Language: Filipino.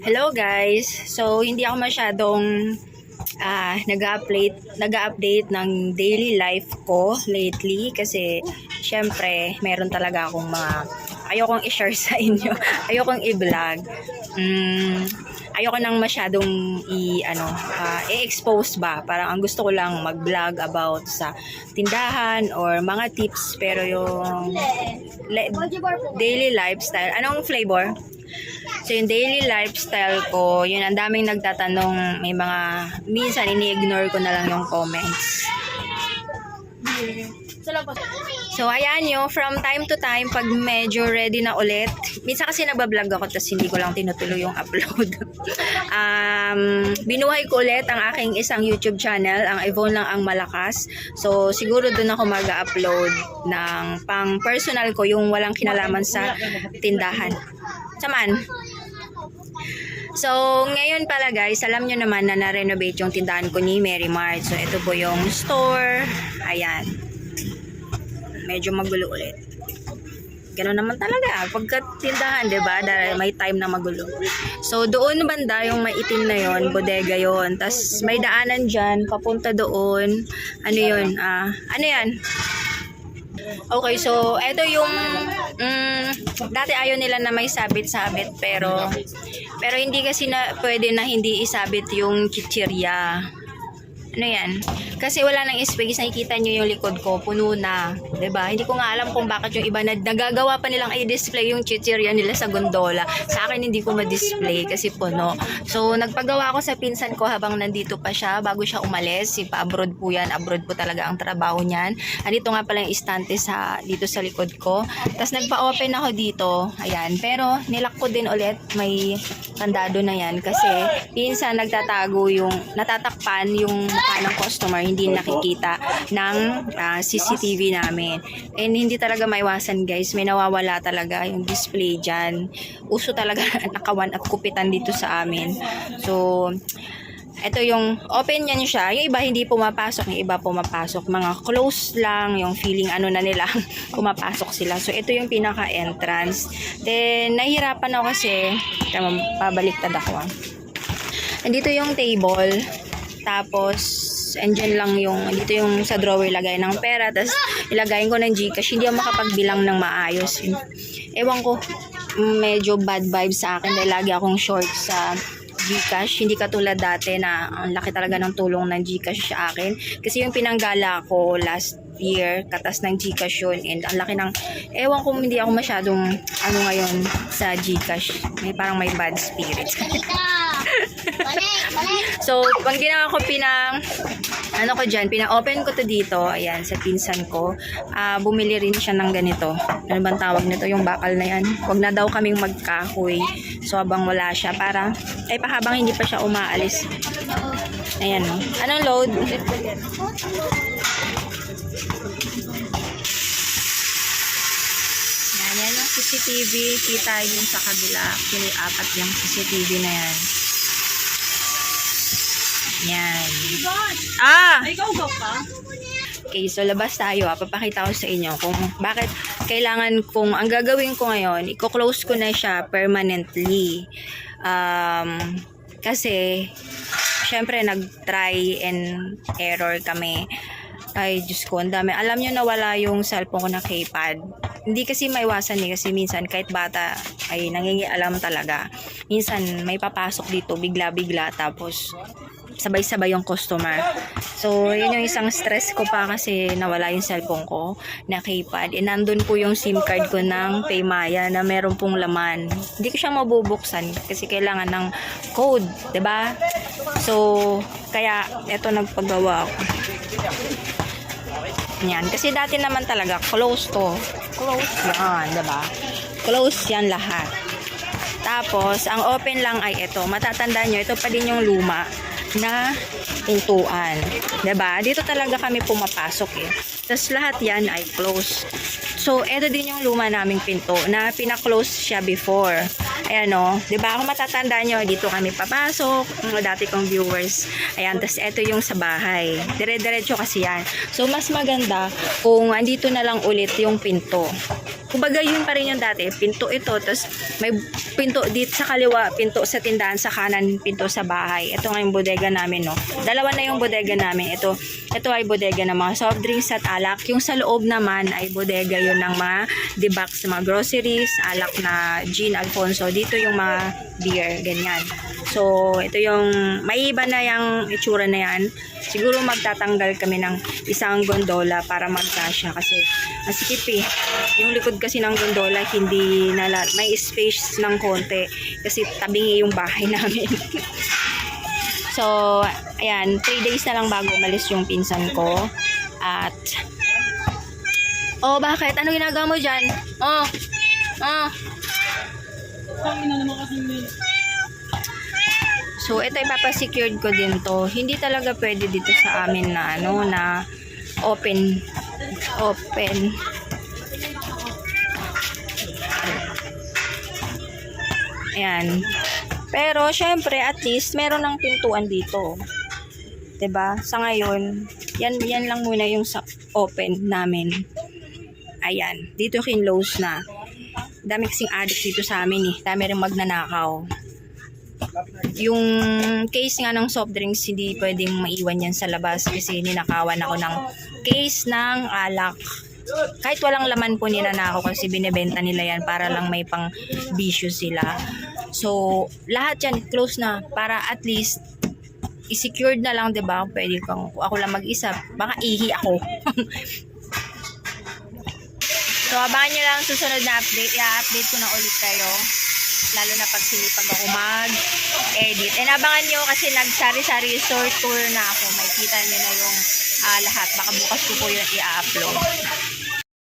Hello guys! So, hindi ako masyadong ah nag-update nag-update ng daily life ko lately kasi syempre meron talaga akong mga ayokong i-share sa inyo. ayokong i-vlog. Mm, ayoko nang masyadong i ano ah, i-expose ba parang ang gusto ko lang mag-vlog about sa tindahan or mga tips pero yung daily lifestyle anong flavor So, yung daily lifestyle ko, yun, ang daming nagtatanong, may mga, minsan, ini-ignore ko na lang yung comments. So, ayan yung from time to time, pag medyo ready na ulit, minsan kasi nagbablog ako, tapos hindi ko lang tinutuloy yung upload. um, binuhay ko ulit ang aking isang YouTube channel, ang Yvonne lang ang malakas. So, siguro doon ako mag-upload ng pang personal ko, yung walang kinalaman sa tindahan. Saman. So, ngayon pala guys, alam nyo naman na na-renovate yung tindahan ko ni Mary Mart. So, ito po yung store. Ayan. Medyo magulo ulit. Ganun naman talaga. Pagka tindahan, ba? Dahil may time na magulo. So, doon banda yung maitim na yon bodega yon Tapos, may daanan dyan, papunta doon. Ano yun? Ah, ano yan? Okay, so ito yung mm, dati ayaw nila na may sabit-sabit pero pero hindi kasi na pwede na hindi isabit yung chichirya. Ano yan? Kasi wala nang space, nakikita nyo yung likod ko, puno na. ba Hindi ko nga alam kung bakit yung iba na nagagawa pa nilang i-display yung chichirya nila sa gondola. Sa akin hindi ko ma-display kasi puno. So, nagpagawa ako sa pinsan ko habang nandito pa siya, bago siya umalis. Si pa-abroad po yan. Abroad po talaga ang trabaho niyan. Andito nga pala yung istante sa, dito sa likod ko. Tapos nagpa-open ako dito. Ayan. Pero, nilak ko din ulit. May kandado na yan. Kasi, pinsan nagtatago yung, natatakpan yung mukha ng customer. Hindi nakikita ng ah, CCTV namin. And hindi talaga maiwasan guys. May nawawala talaga yung display dyan. Uso talaga nakawan at kupitan dito sa amin. So, ito yung open yan siya. Yung iba hindi pumapasok, yung iba pumapasok. Mga close lang, yung feeling ano na nila, pumapasok sila. So, ito yung pinaka-entrance. Then, nahihirapan ako kasi, tama, pabaliktad ako ah. Nandito yung table. Tapos, andyan lang yung, dito yung sa drawer lagay ng pera. Tapos, ilagayin ko ng Gcash. Hindi ako makapagbilang ng maayos. Ewan ko, medyo bad vibes sa akin dahil lagi akong short sa Gcash. Hindi katulad dati na ang laki talaga ng tulong ng Gcash sa akin. Kasi yung pinanggala ko last year, katas ng Gcash yun. And ang laki ng, ewan ko hindi ako masyadong, ano ngayon, sa Gcash. May parang may bad spirit. So, pag ginawa ko pinang, ano ko dyan, pina-open ko to dito, ayan, sa pinsan ko, ah bumili rin siya ng ganito. Ano bang tawag nito? Yung bakal na yan. Huwag na daw kaming magkahoy. So, habang wala siya, para, ay pahabang hindi pa siya umaalis. Ayan, no. Anong load? Yan, yan yung CCTV. Kita yun sa kabila. Actually, apat yung CCTV na yan. Yan. Ah! Ikaw ba pa? Okay, so labas tayo ah. Papakita ko sa inyo kung bakit kailangan kung ang gagawin ko ngayon, i-close ko na siya permanently. Um, kasi, syempre nag-try and error kami. Ay, Diyos ko, ang dami. Alam nyo na wala yung cellphone ko na keypad. Hindi kasi maiwasan eh, kasi minsan kahit bata ay nangingialam talaga. Minsan may papasok dito bigla-bigla tapos sabay-sabay yung customer. So, yun yung isang stress ko pa kasi nawala yung cellphone ko na keypad. E nandun po yung SIM card ko ng Paymaya na meron pong laman. Hindi ko siya mabubuksan kasi kailangan ng code, ba? So, kaya eto nagpagawa ako. Yan. Kasi dati naman talaga, close to. Close yan, ba? Close yan lahat. Tapos, ang open lang ay ito. Matatandaan nyo, ito pa din yung luma na pintuan. ba? Dito talaga kami pumapasok eh. Tapos lahat yan ay close. So, ito din yung luma naming pinto na pina-close siya before. Ayan o. Di ba ako matatanda nyo, dito kami papasok. Mga dati kong viewers. Ayan, tas eto yung sa bahay. Dire-diretso kasi yan. So, mas maganda kung andito na lang ulit yung pinto. Kumbaga yun pa rin yung dati. Pinto ito, tas may pinto dito sa kaliwa, pinto sa tindahan, sa kanan, pinto sa bahay. Ito nga yung bodega namin, no. Dalawa na yung bodega namin. Ito, ito ay bodega ng mga soft drinks at alak. Yung sa loob naman ay bodega yun ng mga debucks, mga groceries, alak na gin, alfonso. Dito yung mga beer, ganyan. So, ito yung, may iba na yung itsura na yan. Siguro magtatanggal kami ng isang gondola para magkasya kasi masikip eh. Yung likod kasi ng gondola hindi na la- may space ng konti kasi tabingi yung bahay namin. so, ayan, 3 days na lang bago umalis yung pinsan ko. At, oh, bakit? Ano ginagawa mo dyan? Oh, oh. So, ito ipapasecured ko din to. Hindi talaga pwede dito sa amin na ano, na open. Open. Ayan. Pero, syempre, at least, meron ng pintuan dito. 'Di ba Sa ngayon, yan, yan lang muna yung sa open namin. Ayan. Dito kinlose na. Dami kasing addict dito sa amin eh. Dami rin magnanakaw. Yung case nga ng soft drinks hindi pwedeng maiwan yan sa labas kasi ninakawan ako ng case ng alak. Kahit walang laman po ninanakaw kasi binebenta nila yan para lang may pang bisyo sila. So lahat yan close na para at least i-secured na lang 'di ba? Pwede kang ako lang mag-isa. Baka ihi ako so abangan nyo lang susunod na update i-update ko na ulit kayo lalo na pag sinipag ako mag-edit. And abangan nyo kasi nag-sari-sari resort tour na ako. Makikita nyo na yung ah, lahat. Baka bukas ko po yun i-upload.